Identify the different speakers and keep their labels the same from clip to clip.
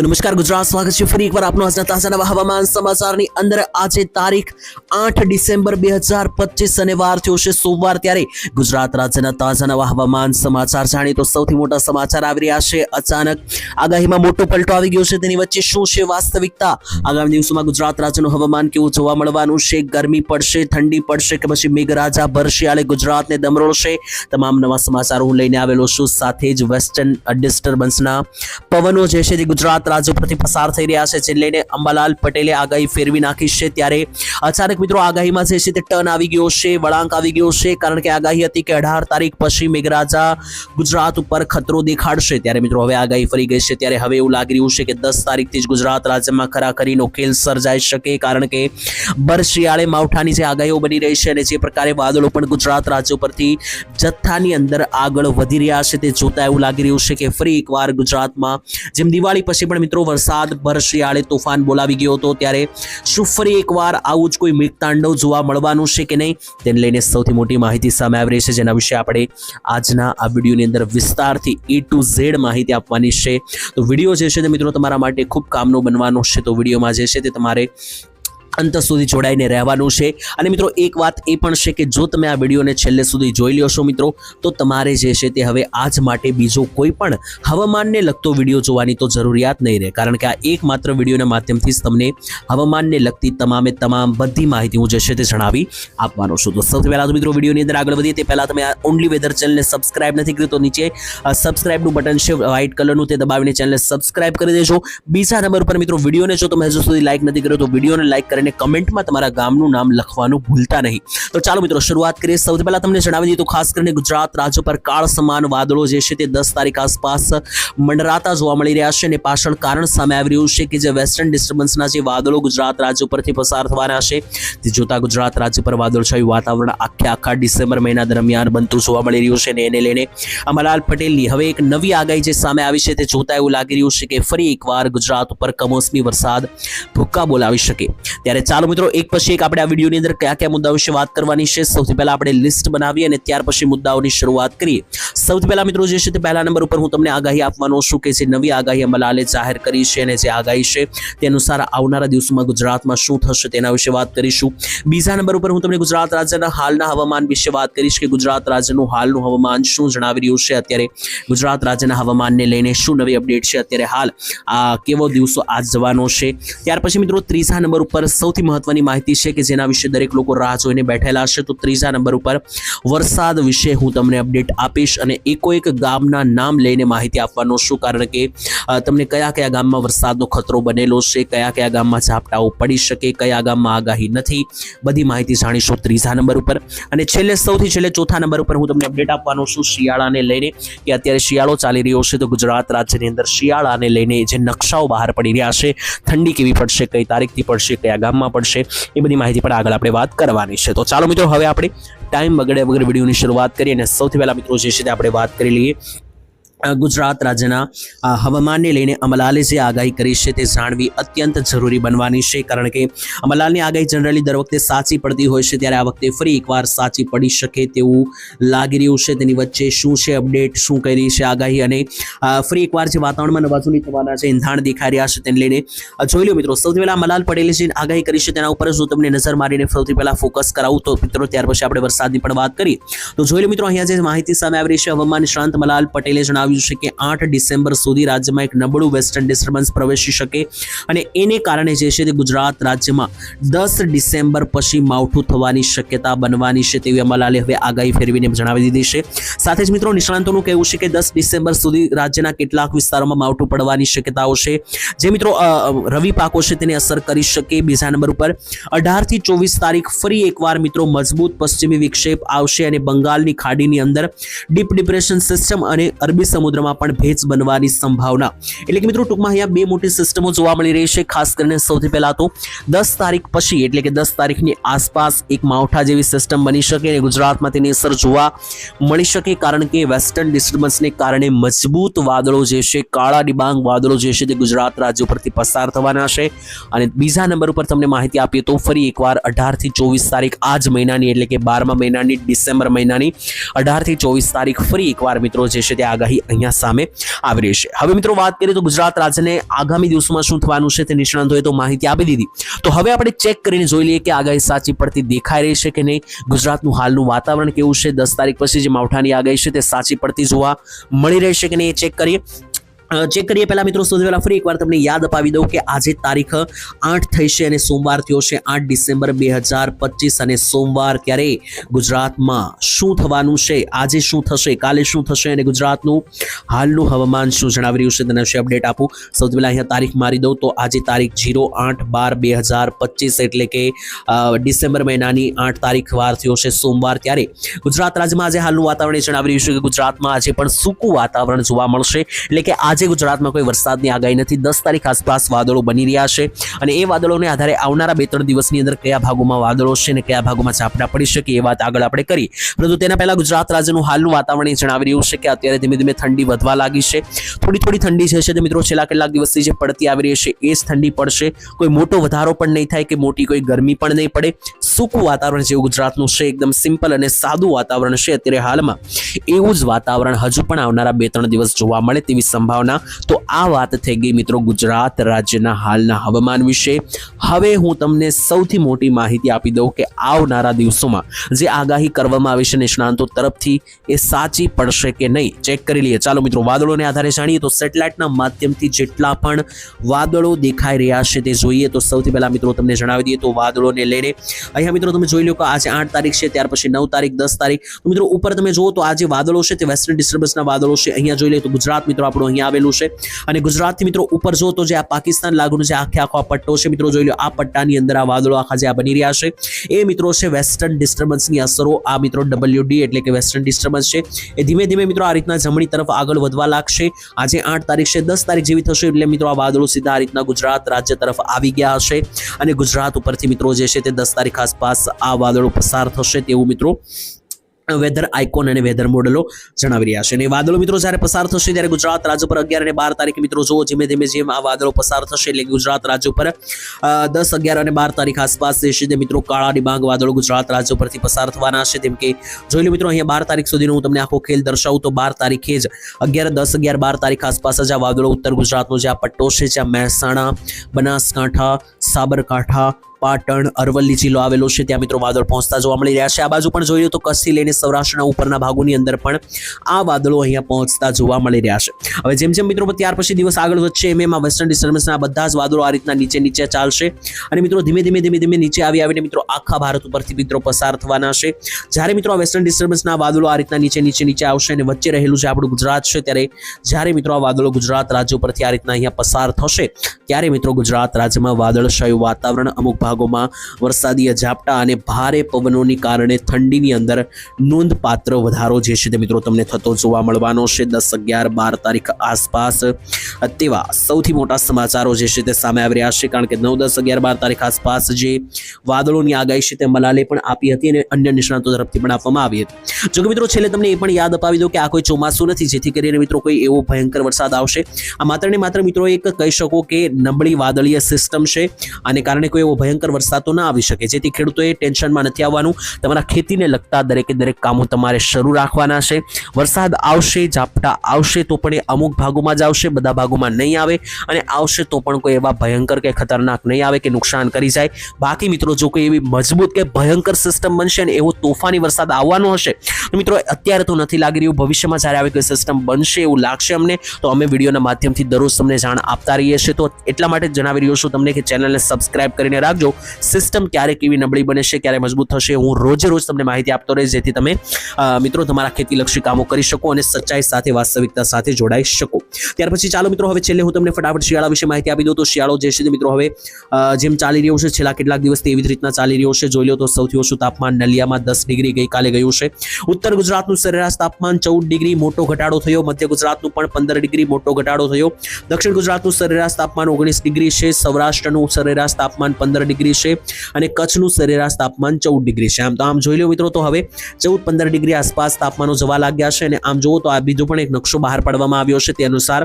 Speaker 1: તો નમસ્કાર, ગુજરાત સ્વાગત છે ફરી એકવાર આપનું આજના તાજા નવા હવામાન સમાચારની અંદર. આજે તારીખ આઠ ડિસેમ્બર બે હજાર પચીસ અને થયો છે સોમવાર ત્યારે. ગુજરાત રાજ્યના તાજા નવા હવામાન સમાચાર જાણીએ તો સૌથી મોટા સમાચાર આવી રહ્યા છે. અચાનક આગાહીમાં મોટો પલટો આવી ગયો છે. તેની વચ્ચે શું છે વાસ્તવિકતા? આગામી દિવસોમાં ગુજરાત રાજ્યનું હવામાન કેવું જોવા મળવાનું છે? ગરમી પડશે, ઠંડી પડશે કે પછી મેઘરાજા ભરશિયાળે ગુજરાતને દમરોળશે તમામ નવા સમાચારો હું લઈને આવેલો છું. સાથે જ વેસ્ટર્ન ડિસ્ટર્બન્સના પવનો જે છે તે ગુજરાત રાજ્ય પરથી પસાર થઈ રહ્યા છે જે લઈને અંબાલાલ પટેલે આગાહી ફેરવી નાખી છે. ત્યારે અચાનક મિત્રો આગાહીમાં જે છે તે ટર્ન આવી ગયો છે, વળાંક આવી ગયો છે, કારણ કે આગાહી હતી કે અઢાર તારીખ પછી મેઘરાજા ગુજરાત ઉપર ખતરો દેખાડશે. ત્યારે મિત્રો હવે આગાહી ફરી ગઈ છે. ત્યારે હવે એવું લાગી રહ્યું છે કે દસ તારીખથી જ ગુજરાત રાજ્યમાં ખરાખરીનો ખેલ સર્જાઈ શકે, કારણ કે બર શિયાળે માવઠાની જે આગાહીઓ બની રહી છે અને જે પ્રકારે વાદળો પણ ગુજરાત રાજ્ય પરથી જથ્થાની અંદર આગળ વધી રહ્યા છે, તે જોતા એવું લાગી રહ્યું છે કે ફરી એકવાર ગુજરાતમાં જેમ દિવાળી પછી પણ મિત્રો વરસાદ ભર શિયાળે તોફાન બોલાવી ગયો હતો ત્યારે શું ફરી એકવાર આવું જ કોઈ મેઘતાંડવ જોવા મળવાનું છે કે નહીં, તેને લઈને સૌથી મોટી માહિતી સામે આવી રહી છે, જેના વિશે આપણે આજના આ વિડીયોની અંદર વિસ્તારથી એ ટુ ઝેડ માહિતી આપવાની છે. તો વીડિયો જે છે તે મિત્રો તમારા માટે ખૂબ કામનો બનવાનો છે. તો વિડીયોમાં જે છે તે તમારે અંત સુધી જોડાઈને રહેવાનું છે. અને મિત્રો, એક વાત એ પણ છે કે જો તમે આ વિડીયોને છેલ્લે સુધી જોઈ લ્યો છો મિત્રો, તો તમારે જે છે તે હવે આજ માટે બીજો કોઈ પણ હવામાનને લગતો વીડિયો જોવાની તો જરૂરિયાત નહીં રહે. કારણ કે આ એકમાત્ર વિડીયોના માધ્યમથી જ તમને હવામાનને લગતી તમામે તમામ બધી માહિતી હું જે છે તે જણાવી આપવાનો છું. તો સૌથી પહેલાં તો મિત્રો, વિડીયોની અંદર આગળ વધીએ. તે પહેલાં તમે આ ઓનલી વેધર ચેનલને સબસ્ક્રાઇબ નથી કર્યું તો નીચે સબસ્ક્રાઇબનું બટન છે વ્હાઇટ કલરનું તે દબાવીને ચેનલને સબસ્ક્રાઇબ કરી દેજો. બીજા નંબર પર મિત્રો, વિડીયોને જો તમે હજુ સુધી લાઇક નથી કર્યો તો વિડીયોને લાઇક કરીને કમેન્ટમાં તમારા ગામનું નામ લખવાનું ભૂલતા નહીં. તો ચાલો મિત્રો, શરૂઆત કરીએ. સૌથી પહેલા તમને જણાવી દઈએ તો ખાસ કરીને ગુજરાત રાજ્ય પર કાળ સમાન વાદળો જે છે તે દસ તારીખ આસપાસ મંડરાતા જોવા મળી રહ્યા છે અને પાછળ કારણ સામે આવી રહ્યું છે કે જે વેસ્ટર્ન ડિસ્ટર્બન્સના જે વાદળો ગુજરાત રાજ્ય પરથી પસાર થવાના છે. તે જોતા ગુજરાત રાજ્ય પર વાદળછાયું વાતાવરણ આખે આખા ડિસેમ્બર મહિના દરમિયાન બનતું જોવા મળી રહ્યું છે અને એને લઈને અમરલાલ પટેલની હવે એક નવી આગાહી જે સામે આવી છે તે જોતા એવું લાગી રહ્યું છે કે ફરી એકવાર ગુજરાત ઉપર કમોસમી વરસાદ ભૂક્કા બોલાવી શકે. ત્યારે ચાલો મિત્રો, એક પછી એક આપણે આ વિડીયોની અંદર કયા કયા મુદ્દાઓ વિશે વાત કરવાની છે, સૌથી પહેલા આપણે લિસ્ટ બનાવીએ અને ત્યાર પછી મુદ્દાઓની શરૂઆત કરીએ. સૌથી પહેલા મિત્રો, જે છે તે પહેલા નંબર ઉપર હું તમને આગાહી આપવાનો છું કે જે નવી આગાહી અંબાલાલે જાહેર કરી છે અને જે આગાહી છે તે અનુસાર આવનારા દિવસોમાં ગુજરાતમાં શું થશે તેના વિશે વાત કરીશું. બીજા નંબર ઉપર હું તમને ગુજરાત રાજ્યના હાલના હવામાન વિશે વાત કરીશ કે ગુજરાત રાજ્યનું હાલનું હવામાન શું જણાવી રહ્યું છે, અત્યારે ગુજરાત રાજ્યના હવામાનને લઈને શું નવી અપડેટ છે, અત્યારે હાલ આ કેવો દિવસો આજ જવાનો છે. ત્યાર પછી મિત્રો, ત્રીજા નંબર ઉપર સૌથી મહત્વની માહિતી છે કે જેના વિશે દરેક લોકો રાહ જોઈને બેઠેલા છે તો ત્રીજા નંબર ઉપર વરસાદ વિશે હું તમને અપડેટ આપીશ અને એકો એક ગામના નામ લઈને માહિતી આપવાનો છું, કારણ કે તમને કયા કયા ગામમાં વરસાદનો ખતરો બનેલો છે, કયા કયા ગામમાં ઝાપટાઓ પડી શકે, કયા ગામમાં આગાહી નથી, બધી માહિતી જાણીશું ત્રીજા નંબર ઉપર. અને છેલ્લે, સૌથી છેલ્લે, ચોથા નંબર ઉપર હું તમને અપડેટ આપવાનો છું, શિયાળાને લઈને, કે અત્યારે શિયાળો ચાલી રહ્યો છે, તો ગુજરાત રાજ્યની અંદર શિયાળાને લઈને જે નકશાઓ બહાર પડી રહ્યા છે, ઠંડી કેવી પડશે, કઈ તારીખથી પડશે, કયા ગામમાં પડશે એ બધી માહિતી પણ આગળ આપણે વાત કરવાની છે. તો ચાલો મિત્રો, હવે આપણે ટાઈમ બગડે વગર વિડીયોની શરૂઆત કરીએ અને સૌથી પહેલાં મિત્રો જે છે તે આપણે વાત કરી લઈએ. ગુજરાત રાજ્યના હવામાનને લઈને અમલાલે જે આગાહી કરી છે તે જાણવી અત્યંત જરૂરી બનવાની છે. કારણ કે અમલાલની આગાહી જનરલી દર વખતે સાચી પડતી હોય છે. ત્યારે આ વખતે ફરી એકવાર સાચી પડી શકે તેવું લાગી રહ્યું છે. તેની વચ્ચે શું છે અપડેટ શું કરી છે આગાહી? અને ફરી એકવાર જે વાતાવરણમાં નવાજુની થવાના છે ઇંધાણ દેખાઈ રહ્યા છે તેને લઈને જોઈ લો મિત્રો, સૌથી પહેલાં મલાલ પટેલે જે આગાહી કરી છે તેના ઉપર જો તમને નજર મારીને સૌથી પહેલાં ફોકસ કરાવું તો મિત્રો, ત્યાર પછી આપણે વરસાદની પણ વાત કરીએ. તો જોઈ લો મિત્રો, અહીંયા જે માહિતી સામે આવી રહી છે, હવામાન નિષ્ણાંત મલાલ પટેલે જણાવ્યું છે કે આઠ ડિસેમ્બર સુધી રાજ્યમાં એક નબળું વેસ્ટર્ન ડિસ્ટર્બન્સ પ્રવેશી શકે અને એને કારણે જે છે તે ગુજરાત રાજ્યમાં દસ ડિસેમ્બર પછી માવઠું થવાની શક્યતા બનવાની છે તેવી અમલાલે હવે આગાહી ફેરવીને જણાવી દીધી છે. સાથે જ મિત્રો, નિષ્ણાંતોનું કહેવું છે કે દસ ડિસેમ્બર સુધી રાજ્યના કેટલાક વિસ્તારોમાં માવઠું પડવાની શક્યતાઓ છે. જે મિત્રો રવિ પાકો છે તેને અસર કરી શકે બીજા નંબર ઉપર. અઢારથી ચોવીસ તારીખ ફરી એકવાર મિત્રો મજબૂત પશ્ચિમી વિક્ષેપ આવશે અને બંગાળની ખાડીની અંદર ડીપ ડિપ્રેશન સિસ્ટમ અને અરબી સમુદ્રમાં પણ ભેજ બનવાની સંભાવના. એટલે કે મિત્રો, ટૂંકમાં અહીંયા બે મોટી સિસ્ટમો જોવા મળી રહી છે. ખાસ કરીને સૌથી પહેલા તો દસ તારીખ પછી, એટલે કે દસ તારીખની આસપાસ એક માવઠા જેવી સિસ્ટમ બની શકે અને ગુજરાતમાં તેની અસર જોવા મળી શકે. કારણ કે વેસ્ટર્ન ડિસ્ટર્બન્સને કારણે મજબૂત વાદળો જે છે, કાળા ડિબાંગ વાદળો જે છે તે ગુજરાત રાજ્ય પરથી પસાર થવાના છે. અને બીજા નંબર ઉપર તમને માહિતી આપીએ તો ફરી એકવાર અઢારથી ચોવીસ તારીખ આ જ મહિનાની, એટલે કે બારમા મહિનાની, ડિસેમ્બર મહિનાની અઢારથી ચોવીસ તારીખ ફરી એકવાર મિત્રો જે છે તે આગાહી અહીંયા સામે આવી રહી છે. હવે મિત્રો વાત કરીએ તો ગુજરાત રાજ્યને આગામી દિવસોમાં શું થવાનું છે તે નિષ્ણાંતોએ તો માહિતી આપી દીધી. તો હવે આપણે ચેક કરીને જોઈ લઈએ કે આગાહી સાચી પડતી દેખાઈ રહી છે કે નહીં? ગુજરાતનું હાલનું વાતાવરણ કેવું છે? દસ તારીખ પછી જે માવઠાની આગાહી છે તે સાચી પડતી જોવા મળી રહેશે કે નહીં એ ચેક કરીએ. ચેક કરીએ. પહેલા મિત્રો સૌથી પહેલાં ફરી એકવાર તમને યાદ અપાવી દઉં કે આજે તારીખ આઠ થઈ છે અને સોમવાર થયો છે આઠ ડિસેમ્બર બે હજાર પચીસ અને સોમવાર ત્યારે ગુજરાતમાં શું થવાનું છે? આજે શું થશે? કાલે શું થશે? અને ગુજરાતનું હાલનું હવામાન શું જણાવી રહ્યું છે? તેના વિશે અપડેટ આપું. સૌથી પહેલાં અહીંયા તારીખ મારી દઉં તો આજે તારીખ જીરો આઠ બાર બે હજાર પચીસ એટલે કે ડિસેમ્બર મહિનાની આઠ તારીખ વાર થયો છે સોમવાર ત્યારે ગુજરાત રાજ્યમાં આજે હાલનું વાતાવરણ જણાવી રહ્યું છે કે ગુજરાતમાં આજે પણ સૂકું વાતાવરણ જોવા મળશે. એટલે કે આજે ગુજરાતમાં કોઈ વરસાદની આગાહી નથી. દસ તારીખ આસપાસ વાદળો બની રહ્યા છે અને એ વાદળોને આધારે આવનારા બે ત્રણ દિવસની અંદર કયા ભાગોમાં વાદળો છે અને કયા ભાગોમાં ઝાપટા પડી શકે એ વાત આગળ આપણે કરી. પરંતુ તેના પહેલા ગુજરાત રાજ્યનું હાલનું વાતાવરણ એ જણાવી રહ્યું છે કે અત્યારે ધીમે ધીમે ઠંડી વધવા લાગી છે. થોડી થોડી ઠંડી જે છે તે મિત્રો છેલ્લા કેટલાક દિવસથી જે પડતી આવી રહી છે એ જ ઠંડી પડશે. કોઈ મોટો વધારો પણ નહીં થાય કે મોટી કોઈ ગરમી પણ નહીં પડે. સૂકું વાતાવરણ જેવું ગુજરાતનું છે, એકદમ સિમ્પલ અને સાદું વાતાવરણ છે. અત્યારે હાલમાં એવું જ વાતાવરણ હજુ પણ આવનારા બે ત્રણ દિવસ જોવા મળે તેવી સંભાવના. તો આ વાત થઈ ગઈ મિત્રો ગુજરાત રાજ્યના હાલના હવામાન વિશે. હવે હું તમને સૌથી મોટી માહિતી આપી દઉં કે આવનારા દિવસોમાં જે આગાહી કરવામાં આવી છે નિષ્ણાંતો તરફથી એ સાચી પડશે કે નહીં, ચેક કરી લઈએ. ચાલો મિત્રો, વાદળોને આધારે જાણીએ તો સેટેલાઇટના માધ્યમથી જેટલા પણ વાદળો દેખાઈ રહ્યા છે તે જોઈએ. તો સૌથી પહેલાં મિત્રો તમને જણાવી દઈએ તો વાદળોને લઈને અહીંયા મિત્રો, તમે જોઈ લો કે આજે આઠ તારીખ છે, ત્યાર પછી નવ તારીખ, દસ તારીખ. તો મિત્રો, ઉપર તમે જુઓ તો આ વાદળો છે તે વેસ્ટર્ન ડિસ્ટર્બન્સના વાદળો છે. અહીંયા જોઈ લઈએ તો ગુજરાત, મિત્રો, આપણું અહીંયા આવેલું છે. અને ગુજરાતથી, મિત્રો, ઉપર જો તો જે આ પાકિસ્તાન લાગુનો જે આખે આખો આ પટ્ટો છે, મિત્રો, જોઈ લો, આ પટ્ટાની અંદર આ વાદળો આખા જે આ બની રહ્યા છે. એ, મિત્રો, છે વેસ્ટર્ન ડિસ્ટર્બન્સની અસરો, આ, મિત્રો ડબલ્યુડી એટલે કે વેસ્ટર્ન ડિસ્ટર્બન્સ છે. એ ધીમે ધીમે, મિત્રો, આ રીતના જમણી તરફ આગળ વધવા લાગશે. આજે આઠ તારીખ છે, દસ તારીખ જેવી થશે, એટલે, મિત્રો, આ વાદળો સીધા આ રીતના ગુજરાત રાજ્ય તરફ આવી ગયા હશે. અને ગુજરાત ઉપરથી, મિત્રો, જે છે તે દસ તારીખ આસપાસ આ વાદળો પસાર થશે તેવું મિત્રો વેધર આઇકોન અને વેધર મોડલો જણાવી રહ્યા છે. અને વાદળો મિત્રો જ્યારે પસાર થશે ત્યારે ગુજરાત રાજ્ય પર અગિયાર અને બાર તારીખ મિત્રો જુઓ ધીમે ધીમે જેમ આ વાદળો પસાર થશે એટલે ગુજરાત રાજ્ય પર દસ, અગિયાર અને બાર તારીખ આસપાસ છે મિત્રો કાળા ડિબાંગ વાદળો ગુજરાત રાજ્ય પરથી પસાર થવાના છે. જેમ કે જોઈ લો મિત્રો અહીંયા બાર તારીખ સુધીનો હું તમને આખો ખેલ દર્શાવું તો બાર તારીખે જ અગિયાર, દસ, અગિયાર, બાર તારીખ આસપાસ જ આ વાદળો ઉત્તર ગુજરાતનો જે આ પટ્ટો છે, જ્યાં મહેસાણા, બનાસકાંઠા, સાબરકાંઠા પાટણ અરવલ્લી જિલ્લો આવેલો છે. ત્યાં મિત્રો વાદળ પહોંચતા જોવા મળી રહ્યા છે. આ બાજુ પણ જોઈએ તો કચ્છથી લઈને સૌરાષ્ટ્રના ઉપરના ભાગોની અંદર પણ આ વાદળો અહીંયા પહોંચતા જોવા મળી રહ્યા છે. હવે જેમ જેમ મિત્રો ત્યાર પછી દિવસ આગળ વધશે, એમ એમાં વેસ્ટર્ન ડિસ્ટર્બન્સના બધા જ વાદળો આ રીતના નીચે નીચે ચાલશે. અને મિત્રો ધીમે ધીમે ધીમે ધીમે નીચે આવી આવીને મિત્રો આખા ભારત ઉપરથી મિત્રો પસાર થવાના છે. જ્યારે મિત્રો આ વેસ્ટર્ન ડિસ્ટર્બન્સના વાદળો આ રીતના નીચે નીચે નીચે આવશે અને વચ્ચે રહેલું છે આપણું ગુજરાત છે, ત્યારે જ્યારે મિત્રો આ વાદળો ગુજરાત રાજ્ય ઉપરથી આ રીતના અહીંયા પસાર થશે, ત્યારે મિત્રો ગુજરાત રાજ્યમાં વાદળશાયું વાતાવરણ અમુક ભાગોમાં વરસાદીય ઝાપટા અને ભારે પવનોની કારણે ઠંડીની અંદર નોંધપાત્ર વધારો જે છે તે મિત્રો તમને થતો જોવા મળવાનો છે. દસ અગિયાર બાર તારીખ આસપાસ તેવા સૌથી મોટા સમાચારો જે છે તે સામે આવી રહ્યા છે. કારણ કે નવ, દસ, અગિયાર, બાર તારીખ આસપાસ જે વાદળોની આગાહી છે તે મલાલે પણ આપી હતી અને અન્ય નિષ્ણાતો તરફથી પણ આપવામાં આવી હતી. જોકે મિત્રો છેલ્લે તમને એ પણ યાદ અપાવી દો કે આ કોઈ ચોમાસું નથી, જેથી કરીને મિત્રો કોઈ એવો ભયંકર વરસાદ આવશે. આ માત્ર ને માત્ર મિત્રો એક કહી શકો કે નબળી વાદળીય સિસ્ટમ છે. આને કારણે કોઈ એવો ભયંકર વરસાદ તો ના આવી શકે. જેથી ખેડૂતોએ ટેન્શનમાં નથી આવવાનું. તમારા ખેતીને લગતા દરેકે દરેક કામો તમારે શરૂ રાખવાના છે. વરસાદ આવશે, ઝાપટા આવશે તો પણ એ અમુક ભાગોમાં જ આવશે, બધા ભાગોમાં નહીં આવે. અને આવશે તો પણ કોઈ એવા ભયંકર કે ખતરનાક નહીં આવે કે નુકસાન કરી જાય. બાકી મિત્રો જો કોઈ એવી મજબૂત કે ભયંકર સિસ્ટમ બનશે ને એવો તોફાની વરસાદ આવવાનો હશે, તો મિત્રો અત્યારે તો નથી લાગી રહ્યું. ભવિષ્યમાં જ્યારે આવી કોઈ સિસ્ટમ બનશે એવું લાગશે અમને, તો અમે વિડીયોના માધ્યમથી દરરોજ તમને જાણ આપતા રહીએ છીએ. તો એટલા માટે જણાવી રહ્યો છું તમને કે ચેનલને સબસ્ક્રાઇબ કરીને રાખજો. સિસ્ટમ ક્યારે કેવી નબળી બને ક્યારે મજબૂત થશે, હું રોજે રોજ તમને માહિતી આપતો રહીશ, જેથી તમે મિત્રો, તમારા ખેતીલક્ષી કામો કરી શકો અને સચ્ચાઈ સાથે, વાસ્તવિકતા સાથે જોડાઈ શકો. ત્યાર પછી ચાલો મિત્રો, હવે છેલ્લે હું તમને ફટાફટ શિયાળા વિશે માહિતી આપી દઉં. તો શિયાળો જે છે મિત્રો, હવે જેમ ચાલી રહ્યો છે, છેલ્લા કેટલાક દિવસથી એવી રીતના ચાલી રહ્યો છે. જોઈ લો તો સૌથી ઓછું તાપમાન નલિયામાં દસ ડિગ્રી ગઈકાલે ગયું છે. ઉત્તર ગુજરાતનું સરેરાશ તાપમાન ચૌદ ડિગ્રી, મોટો ઘટાડો થયો. મધ્ય ગુજરાતનું પણ પંદર ડિગ્રી, મોટો ઘટાડો થયો. દક્ષિણ ગુજરાતનું સરેરાશ તાપમાન ઓગણીસ ડિગ્રી છે. સૌરાષ્ટ્રનું સરેરાશ તાપમાન પંદર ડિગ્રી છે અને કચ્છનું સરેરાશ તાપમાન ચૌદ ડિગ્રી છે. આમ તો આમ જોઈ લો મિત્રો તો હવે ચૌદ પંદર ડિગ્રી આસપાસ તાપમાનો જવા લાગ્યા છે અને આમ જુઓ તો આ બીજો પણ એક નકશો બહાર પાડવામાં આવ્યો છે. તે અનુસાર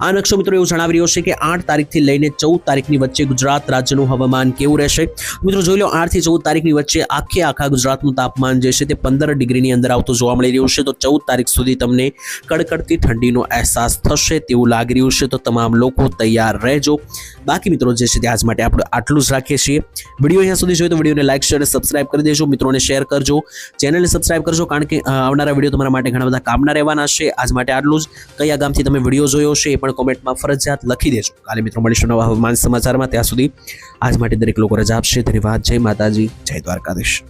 Speaker 1: આ નકશો મિત્રો એવું જણાવી રહ્યો છે કે આઠ તારીખથી લઈને ચૌદ તારીખની વચ્ચે ગુજરાત રાજ્યનું હવામાન કેવું રહેશે? મિત્રો જોઈ લો, આઠથી ચૌદ તારીખની વચ્ચે આખે આખા ગુજરાતનું તાપમાન જે છે તે પંદર ડિગ્રીની અંદર આવતું જોવા મળી રહ્યું છે. તો ચૌદ તારીખ સુધી તમને કડકડતી ઠંડીનો અહેસાસ થશે તેવું લાગી રહ્યું છે. તો તમામ લોકો તૈયાર રહેજો. બાકી મિત્રો જે છે તે આજ માટે આપણે આટલું જ રાખીએ છીએ. વીડિયો અહીંયા સુધી જોઈએ તો વિડીયોને લાઇક શેર અને સબસ્ક્રાઇબ કરી દેજો. મિત્રોને શેર કરજો. ચેનલને સબસ્ક્રાઇબ કરજો, કારણ કે આવનારા વીડિયો તમારા માટે ઘણા બધા કામના રહેવાના છે. આજ માટે આટલું જ. કયા ગામથી તમે વીડિયો જોયો એ પણ કોમેન્ટમાં ફરજિયાત લખી દેજો. કાલે મિત્રો મળીશું નવા હવામાન સમાચારમાં. ત્યાં સુધી આજ માટે દરેક લોકો રજા આપશે. ધન્યવાદ. જય માતાજી. જય દ્વારકાધીશ.